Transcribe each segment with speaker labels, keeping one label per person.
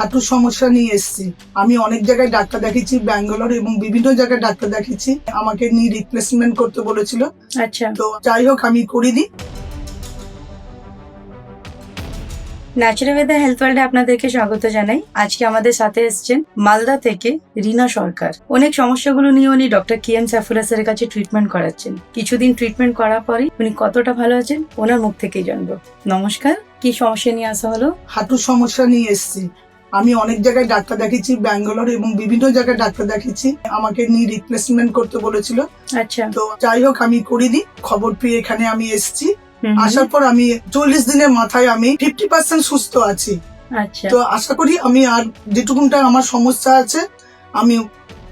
Speaker 1: হাঁটুর সমস্যা নিয়ে এসেছি। আমি অনেক জায়গায় ডাক্তার দেখিয়েছি ব্যাঙ্গালোর এবং বিভিন্ন জায়গায় ডাক্তার দেখিয়েছি। আমাকে নি রিপ্লেসমেন্ট করতে বলেছিল।
Speaker 2: আচ্ছা।
Speaker 1: তো যাই হোক আমি করিনি।
Speaker 2: ন্যাচারাল হেলথ ওয়ার্ল্ডে আপনাদেরকে স্বাগত জানাই। আজকে আমাদের সাথে এসেছেন মালদা থেকে রিনা সরকার। অনেক সমস্যাগুলো নিয়ে উনি ডক্টর কে এম সাইফুলাসের কাছে ট্রিটমেন্ট করাচ্ছেন। কিছুদিন ট্রিটমেন্ট করার পরে উনি কতটা ভালো আছেন ওনার মুখ থেকেই জানব। নমস্কার কি সমস্যা নিয়ে আসা হলো?
Speaker 1: হাঁটুর সমস্যা নিয়ে এসেছি। আমি অনেক জায়গায় ডাক্তার দেখিয়েছি ব্যাঙ্গালোর এবং বিভিন্ন জায়গায় ডাক্তার দেখিয়েছি। আমাকে নি রিপ্লেসমেন্ট করতে বলেছিল।
Speaker 2: আচ্ছা।
Speaker 1: তো যাই হোক আমি করিনি। খবর পেয়ে এখানে আমি এসেছি। আসার পর আমি চল্লিশ দিনের মাথায় আমি ফিফটি পার্সেন্ট সুস্থ আছি।
Speaker 2: আচ্ছা।
Speaker 1: তো আশা করি আমি আর যেটুকুনটা আমার সমস্যা আছে আমি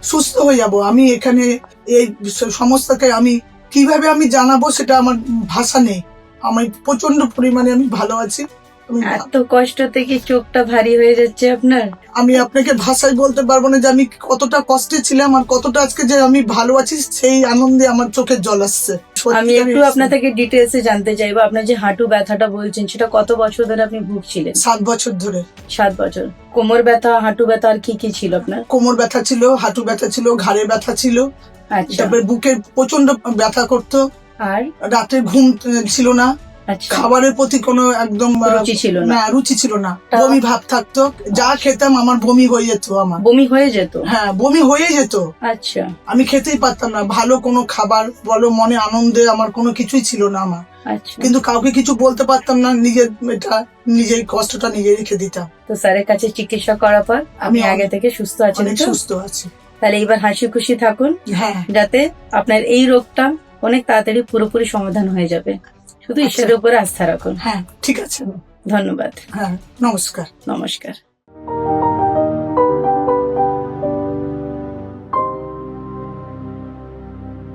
Speaker 1: সুস্থ হয়ে যাব। আমি এখানে এই সমস্যাকে আমি কীভাবে আমি জানাব সেটা আমার ভাষা নেই। আমি প্রচণ্ড পরিমাণে আমি ভালো আছি।
Speaker 2: এত কষ্ট থেকে চোখটা ভারী হয়ে যাচ্ছে আপনার?
Speaker 1: আমি আপনাকে ভাষায় বলতে পারব না যে আমি কতটা কষ্টে ছিলাম আর কতটা আজকে যে আমি ভালো আছি সেই আনন্দে আমার চোখের জল আসছে।
Speaker 2: আমি একটু আপনার থেকে ডিটেলসে জানতে চাইব। আপনার যে হাঁটু ব্যথাটা বলছেন সেটা কত বছর ধরে আপনি ভুগছিলেন?
Speaker 1: সাত বছর ধরে।
Speaker 2: সাত বছর। কোমর ব্যথা হাঁটু ব্যথা আর কি কি ছিল আপনার?
Speaker 1: কোমর ব্যথা ছিল হাঁটু ব্যথা ছিল ঘাড়ে ব্যথা ছিল।
Speaker 2: আচ্ছা।
Speaker 1: তারপরে বুকের প্রচণ্ড ব্যথা করতো।
Speaker 2: আর?
Speaker 1: রাতে ঘুম ছিল না। খাবারের প্রতি কোনো একদম
Speaker 2: রুচি ছিল না।
Speaker 1: রুচি ছিল না। বমি ভাব থাকতো। যা খেতাম আমার বমি হয়ে যেত আমার।
Speaker 2: বমি হয়ে যেত?
Speaker 1: হ্যাঁ বমি হয়ে যেত।
Speaker 2: আচ্ছা।
Speaker 1: আমি খেতেই পারতাম না। ভালো কোনো খাবার বলো মনে আনন্দে আমার কোনো কিছুই ছিল না আমার।
Speaker 2: আচ্ছা।
Speaker 1: কিন্তু কাউকে কিছু বলতে পারতাম না নিজের এটা নিজের কষ্টটা নিজে রেখে দিতাম।
Speaker 2: তো স্যারের কাছে চিকিৎসা করার পর
Speaker 1: আমি
Speaker 2: আগে থেকে সুস্থ আছি
Speaker 1: সুস্থ আছি।
Speaker 2: তাহলে এবার হাসি খুশি থাকুন।
Speaker 1: হ্যাঁ।
Speaker 2: যাতে আপনার এই রোগটা অনেক তাড়াতাড়ি পুরোপুরি সমাধান হয়ে যাবে। শুধু
Speaker 1: আচ্ছা।
Speaker 2: ঈশ্বরের উপর আস্থা রাখুন।
Speaker 1: হ্যাঁ ঠিক আছে।
Speaker 2: ধন্যবাদ।
Speaker 1: হ্যাঁ নমস্কার।
Speaker 2: নমস্কার।